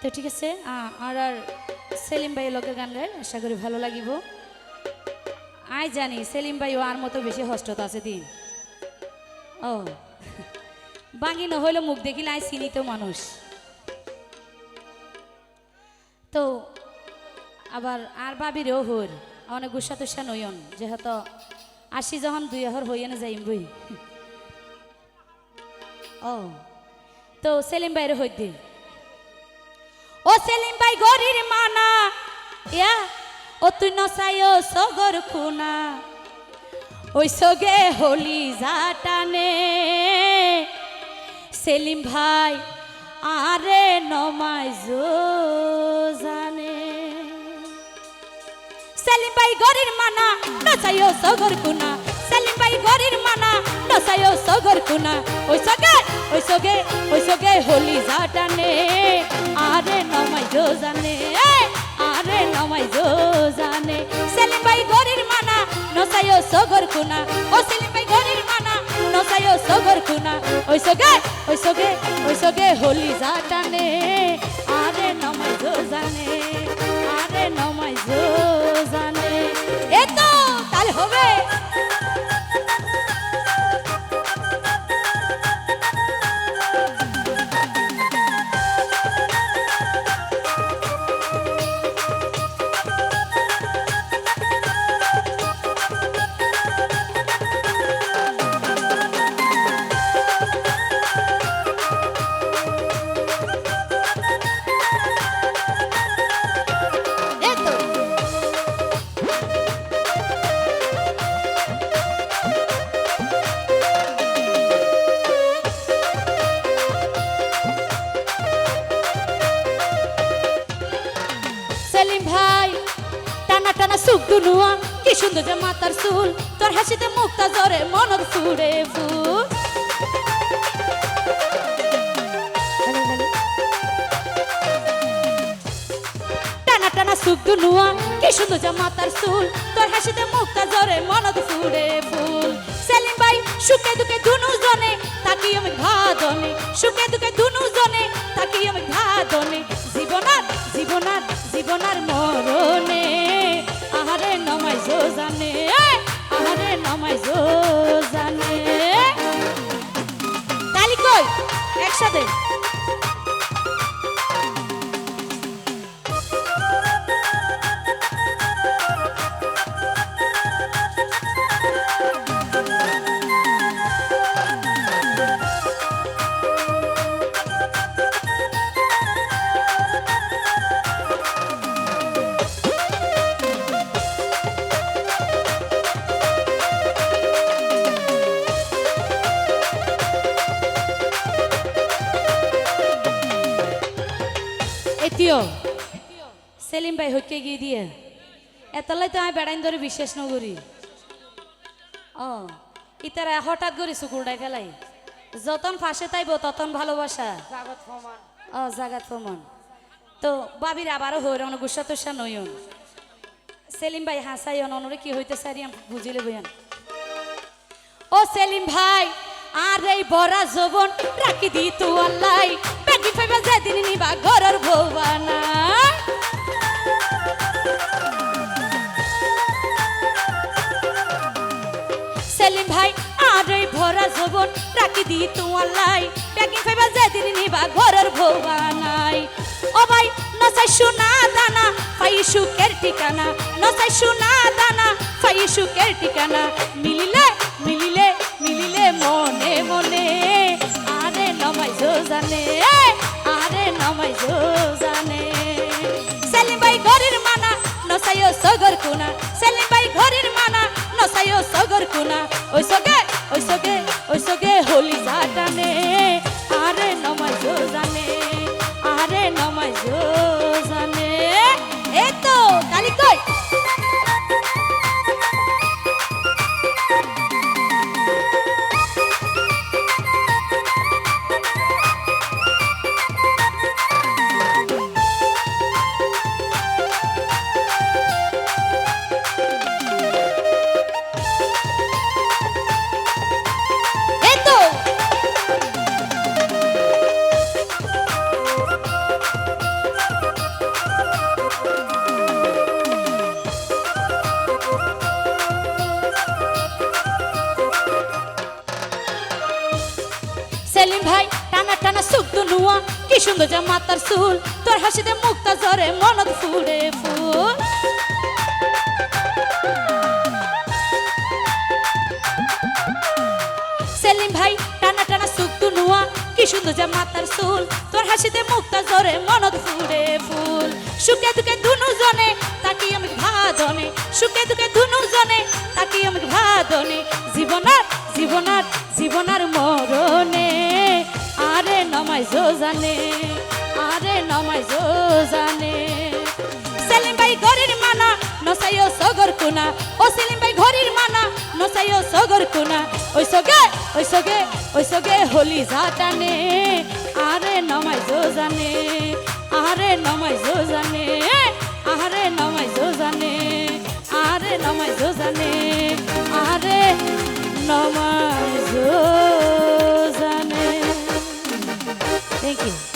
তো ঠিক আছে আর আর সেলিম ভাই লোকের গান গায় আশা করি ভালো লাগিব। আই জানি সেলিম ভাই আর মতো বেশি হস্টত আছে দিন ও বাঙি নহইলে মুখ দেখিলে আই চিনি তো মানুষ। তো আবার আর বাবিরেও হর অনেক গুসা তুসা নয়ন, যেহেতু আসি যখন দুই হর হইয়ে না যাইম বই। ও, তো সেলিম ভাইয়ের হইতে। ও সেলিম ভাই গরির মানা। ইয়া, ও তুই নসাইও সগর খুনা। ওই সগে হলি জাটানে সেলিম ভাই, আরে নমাই জানে। সেলিম ভাই গরির মানা নসাইও সগর খুনা। সেলিম ভাই গরির মানা নসাইও সগর খুনা। ওই সগে ওই সগে সগে হলি জাটানে, আরে নমাই জানে আরে নমাই জানে সেলিম ভাই গরির মানা, নসাইও সগর খুনা। ও সেলিম ভাই গরির মানা, নসাইও সগর খুনা। ওই সগে ওই সগে ওই সগে হলি জাটানে, আরে নমাই জানে আরে নমাই জানে এ তাহলে হবে। সুখ দুনুয়া, কি সুন্দর যে মাতার চুল। তোর হাসিতে মুক্তা জরে, মনের ফুড়ে ফুল টানা টানা সুখ দুনুয়া, কি সুন্দর মাতার চুল। তোর হাসিতে মুক্তা জরে মনত ফুড়ে ফুল সেলিম ভাই, সুখে দুঃখে দুনু জনে তাকি আমি ভাদনে। সুখে দুঃখে দুনু জনে তাকি আমি ভাদনে। জীবনার জীবনার জীবনার মরণে। আহারে নমাই জানে আহারে নমাই জানে। তালি কই? একসাথে। এটিও সেলিম ভাই হইকে গিয়ে দিয়ে এতলাই তো আমি বেড়াইন ধরে বিশ্বাস নগরি ও ইতারা হঠাৎ করে সুকুরডাই ফেলাই যতন ফাঁসে তাইব ততন ভালোবাসা ও জাগাত প্রমাণ তো বাবির আবারও হই রঙ গুসা তুসা নয়ন সেলিম ভাই হাসাই অনরে কি হইতে সারি আমি বুঝিলে বইয়ান ও সেলিম ভাই আর এই বড়া জবন রাখি দি তু আল্লাহ রাখি দি তু আল্লাহ বেটি ফাইবা যেদিন নিবা ঘরের ভবানাই ও ভাই নসাই সোনা দানা, পাই সুখের ঠিকানা। নসাই সোনা দানা, পাই সুখের ঠিকানা। মিলিলে মিলিলে মিলিলে মনে মনে। আরে নমাই জানে আরে নমাই জানে সেলিম ভাই ঘরের মানা নসাইও সগর কুনা। সেলিম ভাই ঘরের মানা নসাইও সগর কুনা। ওই সগে ওই সগে ওই সগে হোলি সুখ নুয়া, কি সুন্দর যা মাতার চুল। তোর হাসিতে মুক্তা জরে মনত ফুলে ফুল। সেলিম ভাই, টানা টানা সুখ নুয়া, কি সুন্দর যা মাতার চুল। তোর হাসিতে মুক্তা জরে মনত ফুলে ফুল। সুখে দুঃখে দুনু জনে তাকি আমি ভাদনে সুখে দুঃখে দুনু জনে তাকি আমি ভাদনে নমাই জানে আরে নমাই জানে সেলিম ভাই ঘরের মানা নসাইও সগর কোনা ও সেলিম ভাই ঘরের মানা নসাইও সগর কোনা ওই সগে ওই সগে ওই সগে হলি জাতানে আরে নমাই জানে আরে নমাই জানে আরে নমাই জানে আরে নমাই জানে আরে নমাই Thank you.